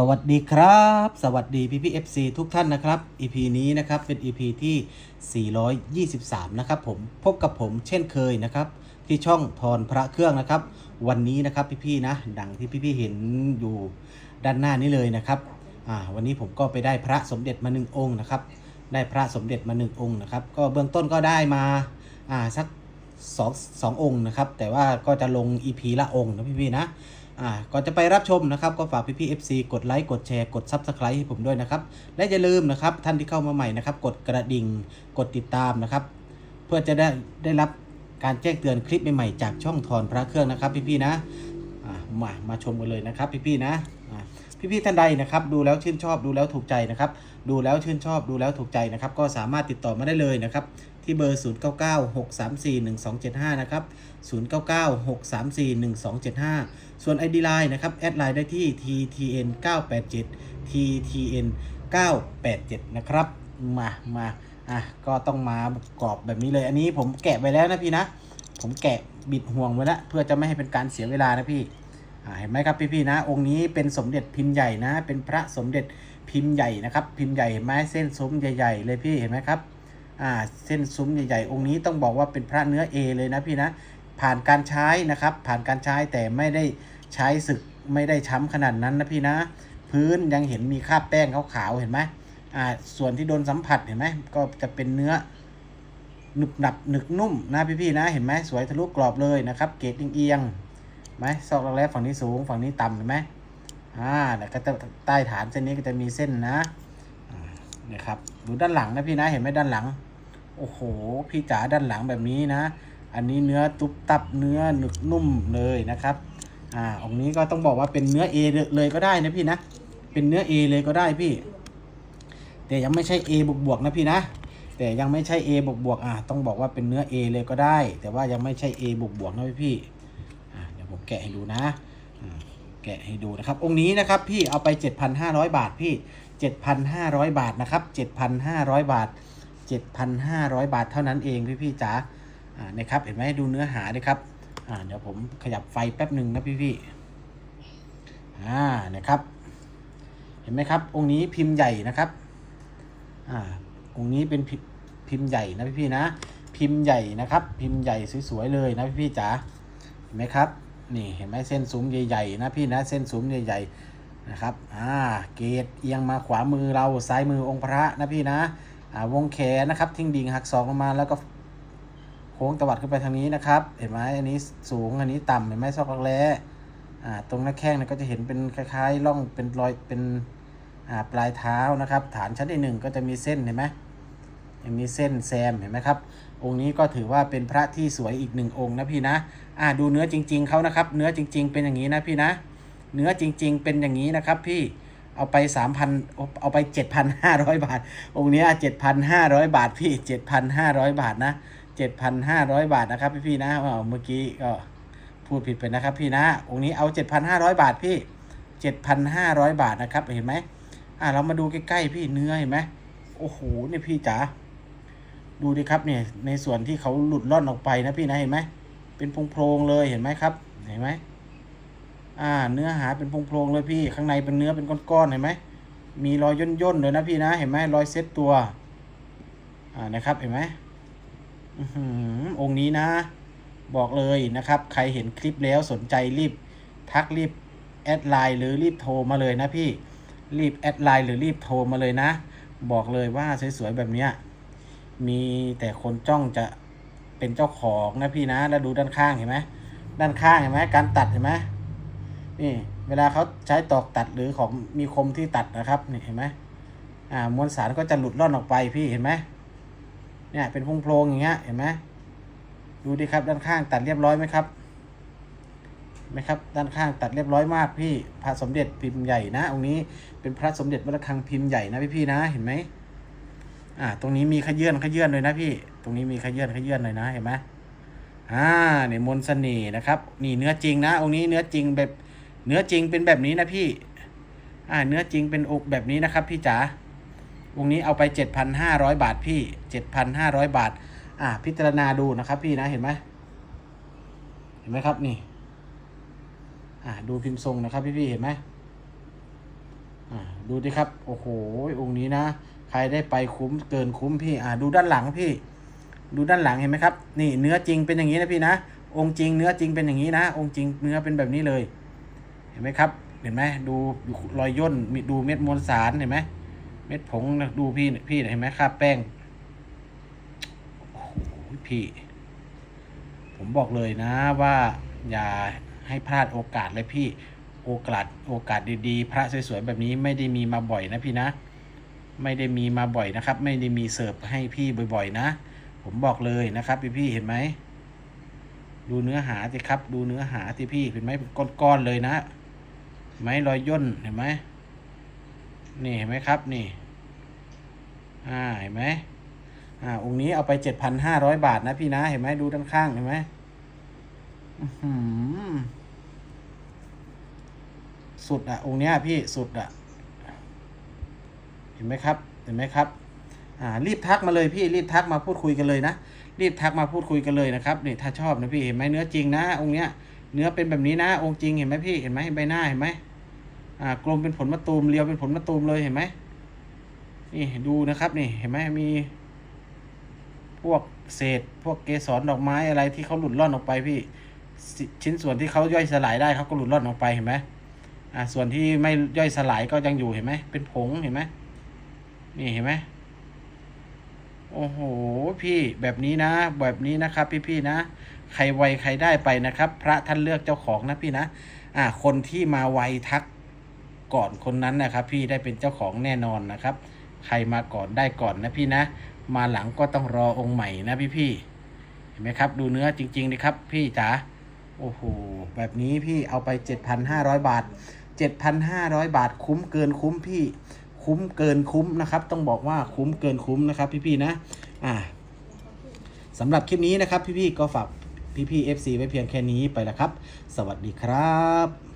สวัสดีครับ สวัสดีพี่พี่ FC ทุกท่านนะครับ EP นี้นะครับเป็น EP ที่ 423 นะครับผมพบกับผมเช่นเคยนะครับ ที่ช่องทอนพระเครื่องนะครับ วันนี้นะครับพี่พี่นะดังที่พี่พี่เห็นอยู่ด้านหน้านี้เลยนะครับอ่าวันนี้ผมก็ไปได้พระสมเด็จมาหนึ่งองค์นะครับ ได้พระสมเด็จมาหนึ่งองค์นะครับ ก็เบื้องต้นก็ได้มาอ่าสัก สองสององค์นะครับ แต่ว่าก็จะลง EP ละองค์นะพี่ๆนะอ่าก่อนจะไปรับชมนะครับ ก็ฝากพี่พี่ FC กดไลค์กดแชร์กด Subscribe ให้ผมด้วยนะครับ และอย่าลืมนะครับท่านที่เข้ามาใหม่นะครับ กดกระดิ่งกดติดตามนะครับ เพื่อจะได้ได้รับการแจ้งเตือนคลิปใหม่ๆจากช่องทอนพระเครื่องนะครับ พี่ๆนะอ่ามามาชมกันเลยนะครับ พี่ๆนะอ่าพี่ๆท่านใดนะครับ ดูแล้วชื่นชอบดูแล้วถูกใจนะครับ ดูแล้วชื่นชอบดูแล้วถูกใจนะครับ ก็สามารถติดต่อมาได้เลยนะครับ ที่เบอร์ 0996341275 นะครับ 0996341275 ส่วน ID Line นะครับ แอดไลน์ได้ที่ ttn 987 ttn 987 นะครับ มา มา อะ ก็ต้องมากรอบแบบนี้เลย อันนี้ผมแกะไปแล้วนะพี่นะ ผมแกะบิดห่วงไว้แล้ว เพื่อจะไม่ให้เป็นการเสียเวลานะพี่เห็นไหมครับพี่ๆนะ องค์นี้เป็นสมเด็จพิมพ์ใหญ่นะ เป็นพระสมเด็จพิมพ์ใหญ่นะครับ พิมพ์ใหญ่เห็นไหมเส้นซุ้มใหญ่ ๆ เลยพี่เห็นไหมครับ อ่าเส้นซุ้มใหญ่ๆ องค์นี้ต้องบอกว่าเป็นพระเนื้อ A เลยนะพี่นะ ผ่านการใช้นะครับ ผ่านการใช้แต่ไม่ได้ใช้ศึกไม่ได้ช้ำขนาดนั้นนะพี่นะ พื้นยังเห็นมีคราบแป้งขาวๆเห็นไหมอ่าส่วนที่โดนสัมผัสเห็นไหมก็จะเป็นเนื้อหนึบหนับหนึกนุ่มนะพี่ๆนะเห็นไหมสวยทะลุกรอบเลยนะครับเกรดเอียงๆไหมซอกรักแร้ฝั่งนี้สูงฝั่งนี้ต่ำเห็นไหมอ่าแล้วก็จะใต้ฐานเส้นนี้ก็จะมีเส้นนะนี่ครับดูด้านหลังนะพี่นะเห็นไหมด้านหลัง โอ้โห พี่จ๋าด้านหลังแบบนี้นะ อันนี้เนื้อตุบตับเนื้อหนึกนุ่มเลยนะครับ อ่าองนี้ก็ต้องบอกว่าเป็นเนื้อ A เลยก็ได้นะพี่นะ เป็นเนื้อ A เลยก็ได้พี่ แต่ยังไม่ใช่ A บวกบวกนะพี่นะ แต่ยังไม่ใช่ A บวกบวกอ่าต้องบอกว่าเป็นเนื้อ A เลยก็ได้ แต่ว่ายังไม่ใช่ A บวกบวกนะพี่พี่อ่าเดี๋ยวผมแกะให้ดูนะแกะให้ดูนะครับ องค์นี้นะครับพี่เอาไป 7,500 บาทพี่ 7,500 บาทนะครับ 7,500 บาท 7,500 บาทเท่านั้นเองพี่พี่ๆจ๋าอ่านะครับเห็นไหมดูเนื้อหาเลยครับอ่าเดี๋ยวผมขยับไฟแป๊บหนึ่งนะพี่พี่ๆอ่านะครับเห็นไหมครับ องค์นี้พิมพ์ใหญ่นะครับอ่าองค์นี้เป็นพิพิมพ์ใหญ่นะพี่พี่ๆนะ พิมพ์ใหญ่นะครับ พิมพ์ใหญ่สวยๆเลยนะพี่พี่ๆจ๋าเห็นไหมครับนี่เห็นไหมเส้นซุ้มใหญ่ๆนะพี่นะเส้นซุ้มใหญ่ๆนะครับอ่าเกตเอียงมาขวามือเราซ้ายมือองค์พระนะพี่นะ วงแขนนะครับ ทิ้งดิ่งหักศอกลงมาแล้วก็โค้งตวัดขึ้นไปทางนี้นะครับ เห็นไหมอันนี้สูงอันนี้ต่ำเห็นไหมซอกรักแร้อ่าตรงหน้าแข้งเนี่ยก็จะเห็นเป็นคล้ายๆร่องเป็นรอยเป็นอ่าปลายเท้านะครับ ฐานชั้นที่หนึ่งก็จะมีเส้นเห็นไหมยังมีเส้นแซมเห็นไหมครับ องค์นี้ก็ถือว่าเป็นพระที่สวยอีกหนึ่งองค์นะพี่นะอ่าดูเนื้อจริง ๆเขานะครับ เนื้อจริง ๆ เป็นอย่างนี้นะพี่นะ เนื้อจริง ๆ เป็นอย่างนี้นะครับพี่ เอาไปสามพันเอาไปเจ็ดพันห้าร้อยบาท องค์นี้เจ็ดพันห้าร้อยบาทพี่เจ็ดพันห้าร้อยบาทนะเจ็ดพันห้าร้อยบาทนะครับพี่พี่ๆนะเมื่อกี้ก็พูดผิดไปนะครับพี่นะ องค์นี้เอาเจ็ดพันห้าร้อยบาทพี่เจ็ดพันห้าร้อยบาทนะครับเห็นไหมอ่าเรามาดูใกล้ๆพี่เนื้อเห็นไหมโอ้โหเนี่ยพี่จ๋าดูดิครับเนี่ยในส่วนที่เขาหลุดล่อนออกไปนะพี่นะเห็นไหมเป็นโพรงๆเลยเห็นไหมครับเห็นไหม อ่า เนื้อหาเป็นโพรงๆเลยพี่ ข้างในเป็นเนื้อเป็นก้อนๆเห็นไหม มีรอยย่นๆเลยนะพี่นะ เห็นไหมรอยเซ็ตตัว อ่า นะครับ เห็นไหมอืองค์นี้นะ บอกเลยนะครับ ใครเห็นคลิปแล้วสนใจรีบ ทักรีบแอดไลน์หรือรีบโทรมาเลยนะพี่ รีบแอดไลน์หรือรีบโทรมาเลยนะ บอกเลยว่าสวยๆแบบเนี้ย มีแต่คนจ้องจะเป็นเจ้าของนะพี่นะ แล้วดูด้านข้างเห็นไหม ด้านข้างเห็นไหม การตัดเห็นไหม นี่ เวลาเขาใช้ตอกตัดหรือของมีคมที่ตัดนะครับนี่เห็นไหมอ่ามวลสารก็จะหลุดล่อนออกไปพี่เห็นไหมเนี่ยเป็นโพรงอย่างเงี้ยเห็นไหมดูดิครับด้านข้างตัดเรียบร้อยไหมครับไหมครับด้านข้างตัดเรียบร้อยมากพี่พระสมเด็จพิมพ์ใหญ่นะองค์นี้เป็นพระสมเด็จวัดระฆังพิมพ์ใหญ่นะพี่พี่นะเห็นไหมอ่า ตรงนี้มีขยื่นขยื่นเลยนะพี่ ตรงนี้มีขยื่นขยื่นเลยนะเห็นไหมอ่าเนี่ยมนต์เสน่ห์นะครับ นี่เนื้อจริงนะองค์นี้เนื้อจริงแบบ เนื้อจริงเป็นแบบนี้นะพี่ อ่า เนื้อจริงเป็นอกแบบนี้นะครับ พี่จ๋าวงนี้เอาไป 7,500 บาทพี่ 7,500 บาท อ่า พิจารณาดูนะครับพี่นะ เห็นไหม เห็นไหมครับนี่ อ่า ดูพิมพ์ทรงนะครับพี่พี่เห็นไหมอ่า ดูดิครับ โอ้โห องค์นี้นะ ใครได้ไปคุ้มเกินคุ้มพี่ อ่า ดูด้านหลังพี่ ดูด้านหลังเห็นไหมครับ นี่เนื้อจริงเป็นอย่างนี้นะพี่นะ องค์จริงเนื้อจริงเป็นอย่างนี้นะ องค์จริงเนื้อเป็นแบบนี้เลย ห็นไหมครับเห็นไหมดูรอยย่นมีดูเม็ดมวลสารเห็นไหมเม็ดผงนะดูพี่พี่เห็นไหมคราบแป้งโอ้โหพี่ ผมบอกเลยนะว่าอย่าให้พลาดโอกาสเลยพี่โอกาสโอกาสดีๆ พระสวยๆแบบนี้ไม่ได้มีมาบ่อยนะพี่นะ ไม่ได้มีมาบ่อยนะครับ ไม่ได้มีเสิร์ฟให้พี่บ่อย ๆ นะ ผมบอกเลยนะครับ พี่พี่เห็นไหมดูเนื้อหาสิครับ ดูเนื้อหาสิพี่เห็นไหมก้อนๆเลยนะ ไหมรอยย่นเห็นไหมนี่เห็นไหมครับนี่อ่าเห็นไหมอ่าองค์นี้เอาไปเจ็ดพันห้าร้อยบาทนะพี่นะเห็นไหมดูด้านข้างเห็นไหมอื้อหือสุดอะองค์เนี้ยพี่สุดอะเห็นไหมครับ เห็นไหมครับ อ่า รีบทักมาเลยพี่รีบทักมาพูดคุยกันเลยนะรีบทักมาพูดคุยกันเลยนะครับนี่ถ้าชอบนะพี่เห็นไหมเนื้อจริงนะองค์เนี้ยเนื้อเป็นแบบนี้นะองค์จริงเห็นไหมพี่เห็นไหมใบหน้าเห็นไหม อ่ากลมเป็นผลมะตูมเรียวเป็นผลมะตูมเลยเห็นไหมนี่ดูนะครับนี่เห็นไหมมี พวกเศษ พวกเกสรดอกไม้อะไรที่เขาหลุดร่อนออกไปพี่ชิ้นส่วนที่เขาย่อยสลายได้เขาก็หลุดร่อนออกไปเห็นไหมอ่าส่วนที่ไม่ย่อยสลายก็ยังอยู่เห็นไหมเป็นผงเห็นไหมนี่เห็นไหมโอ้โหพี่แบบนี้นะ แบบนี้นะครับ พี่ๆนะ ใครไวใครได้ไปนะครับ พระท่านเลือกเจ้าของนะพี่นะ อ่า คนที่มาไวทัก ก่อนคนนั้นนะครับ พี่ได้เป็นเจ้าของแน่นอนนะครับ ใครมาก่อนได้ก่อนนะพี่นะ มาหลังก็ต้องรอองค์ใหม่นะพี่พี่ๆเห็นไหมครับ ดูเนื้อจริงๆเลยครับ พี่จ๋าโอ้โหแบบนี้พี่เอาไป 7,500 บาท 7,500 บาทคุ้มเกินคุ้มพี่ คุ้มเกินคุ้มนะครับ ต้องบอกว่าคุ้มเกินคุ้มนะครับพี่ๆนะอ่าสำหรับคลิปนี้นะครับพี่ๆก็ฝากพี่ๆ FC ไว้เพียงแค่นี้ไปแล้วครับ สวัสดีครับ